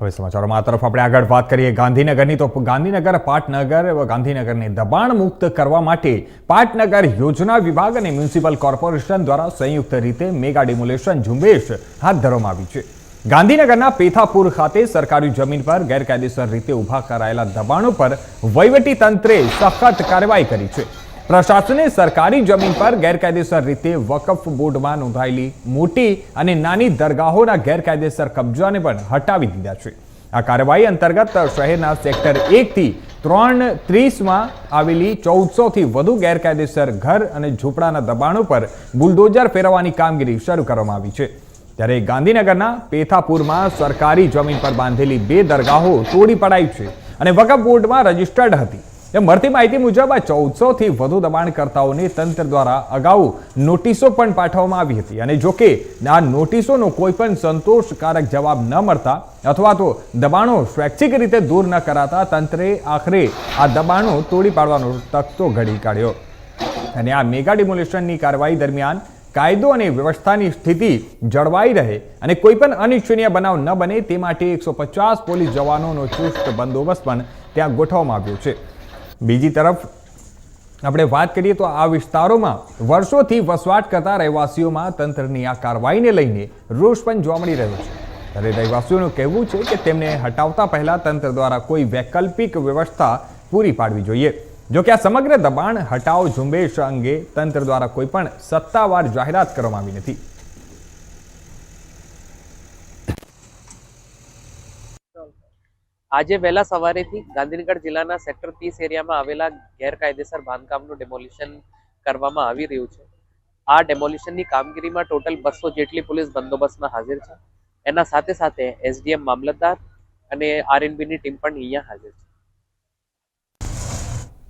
હવે સમાચારોમાં આ તરફ આપણે આગળ વાત કરીએ. ગાંધીનગરની તો ગાંધીનગર, પાટનગર ગાંધીનગરને દબાણ મુક્ત કરવા માટે પાટનગર યોજના વિભાગ અને મ્યુનિસિપલ કોર્પોરેશન દ્વારા સંયુક્ત રીતે મેગા ડિમોલેશન ઝુંબેશ હાથ ધરવામાં આવી છે. ગાંધીનગરના પેથાપુર ખાતે સરકારી જમીન પર ગેરકાયદેસર રીતે ઊભા કરાયેલા દબાણો પર વહીવટી તંત્રે સખત કાર્યવાહી કરી છે. પ્રશાસને સરકારી જમીન પર ગેરકાયદેસર રીતે વકફ બોર્ડમાં નોંધાયેલી મોટી અને નાની દરગાહોના ગેરકાયદેસર કબજાને પણ હટાવી દીધા છે. આ કાર્યવાહી અંતર્ગત શહેરના સેક્ટર એકથી ત્રણ ત્રીસમાં આવેલી ચૌદસોથી વધુ ગેરકાયદેસર ઘર અને ઝૂંપડાના દબાણો પર બુલડોઝર ફેરવવાની કામગીરી શરૂ કરવામાં આવી છે. ત્યારે ગાંધીનગરના પેથાપુરમાં સરકારી જમીન પર બાંધેલી બે દરગાહો તોડી પડાઈ છે અને વકફ બોર્ડમાં રજીસ્ટર્ડ હતી. એ મળતી માહિતી મુજબ આ ચૌદસોથી વધુ દબાણકર્તાઓને તંત્ર દ્વારા અગાઉ નોટિસો પણ પાઠવવામાં આવી હતી. અને જો કે, આ નોટિસોનો કોઈ પણ સંતોષકારક જવાબ ન મળતા અથવા તો દબાણો સ્વૈચ્છિક રીતે દૂર ન કરાતા તંત્રે આખરે આ દબાણો તોડી પાડવાનો તખતો ઘડી કાઢ્યો. અને આ મેગા ડિમોલેશનની કાર્યવાહી દરમિયાન કાયદો અને વ્યવસ્થાની સ્થિતિ જળવાઈ રહે અને કોઈ પણ અનિચ્છનીય બનાવ ન બને તે માટે એકસો પચાસ પોલીસ જવાનોનો ચુસ્ત બંદોબસ્ત પણ ત્યાં ગોઠવવામાં આવ્યો છે. બીજી તરફ, આપણે વાત કરીએ તો આ વિસ્તારોમાં વર્ષોથી વસવાટ કરતા રહેવાસીઓમાં તંત્રની આ કાર્યવાહીને લઈને રોષ પણ જોવા મળી રહ્યો છે. ત્યારે રહેવાસીઓનું કહેવું છે કે તેમને હટાવતા પહેલાં તંત્ર દ્વારા કોઈ વૈકલ્પિક વ્યવસ્થા પૂરી પાડવી જોઈએ. જો કે આ સમગ્ર દબાણ, હટાવ ઝુંબેશ અંગે તંત્ર દ્વારા કોઈ પણ સત્તાવાર જાહેરાત કરવામાં આવી નથી. આજે વહેલા સવારેથી ગાંધીનગર જિલ્લાના સેક્ટર ત્રીસ એરિયામાં આવેલા ગેરકાયદેસર બાંધકામનું ડેમોલિશન કરવામાં આવી રહ્યું છે. આ ડેમોલિશનની કામગીરીમાં ટોટલ બસો જેટલી પોલીસ બંદોબસ્તમાં હાજર છે. એના સાથે સાથે એસડીએમ મામલતદાર અને આરએનબીની ટીમ પણ અહીંયા હાજર છે.